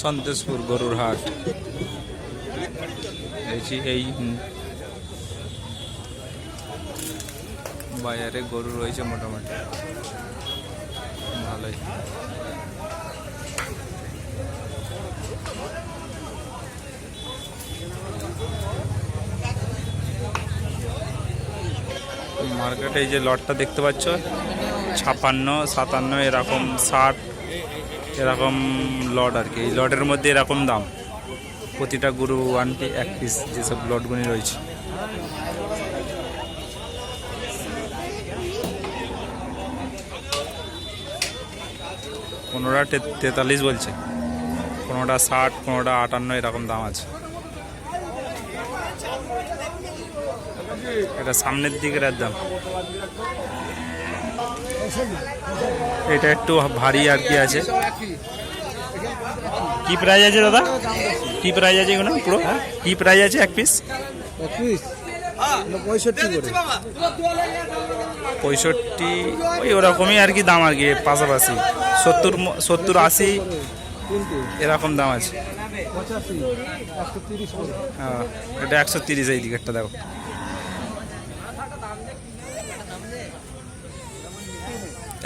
সন্তোষপুর গরুর হাট। এই এই বাজারে গরু রয়েছে মোটামুটি। ভালোই। মার্কেটে এই যে লটটা দেখতে পাচ্ছ, ছাপান্ন, সাতান্ন, এরকম ষাট। এরকম লট আর কি। এই লটের মধ্যে এরকম দাম। প্রতিটা গরু আনটি এক পিস যেসব লটগুলি রয়েছে। কোনোটা তেতাল্লিশ বলছে। কোনোটা ষাট কোনোটা আটান্ন এরকম দাম আছে। এটা সামনের দিকের একদম এটা একটু ভারী আর কি আছে। কি? প্রাইস আছে দাদা? কি প্রাইস আছে এগুলো পুরো? কি প্রাইস আছে এক পিস একত্রিশ পঁয়ষট্টি করে। পঁয়ষট্টি ওই ওরকমই আর কি দাম আর কি পাশাপাশি। সত্তর সত্তর আশি এরকম দাম আছে। একশো তিরিশ করে। হ্যাঁ, এটা একশো তিরিশ এই দিকেরটা দেখো।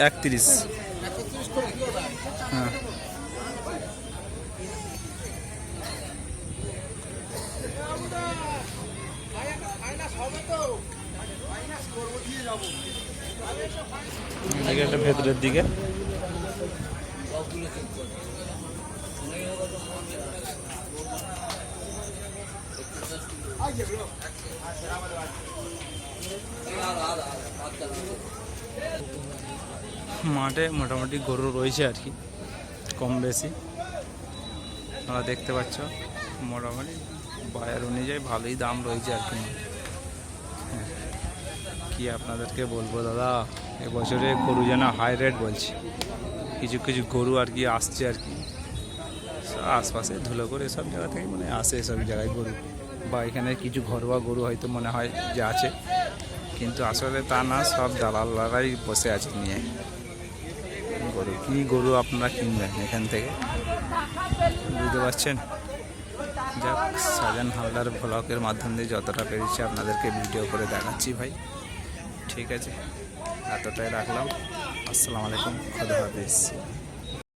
একত্রিশ। হ্যাঁ একটা ভেতরের দিকে। মাঠে মোটামুটি গরু রয়েছে আর কি। কম বেশি। তোমরা দেখতে পাচ্ছ, মোটামুটি বাজার অনুযায়ী ভালোই দাম রয়েছে আর কি। হ্যাঁ। কি আপনাদেরকে বলব দাদা? এবছরে গরু যেন হাই রেট বলছে। কিছু কিছু গরু আর কি আসছে আর কি। আশপাশে ধুলো করে সব জায়গা থেকে মানে আসে সব জায়গায় গরু। বা এখানে কিছু ঘরোয়া গরু হয়তো মনে হয় যে আছে। কিন্তু আসলে তা না, সব দালালরাই বসে আছে নিয়ে। গরু কি গরু আপনারা কিনবেন এখান থেকে? বুঝতে পারছেন? যাক, সাজান হালদার ব্লকের মাধ্যম দিয়ে যতটা পেরেছি আপনাদেরকে ভিডিও করে দেখাচ্ছি ভাই। ঠিক আছে, এতটাই রাখলাম। আসসালামু আলাইকুম, খুদা হাফিজ।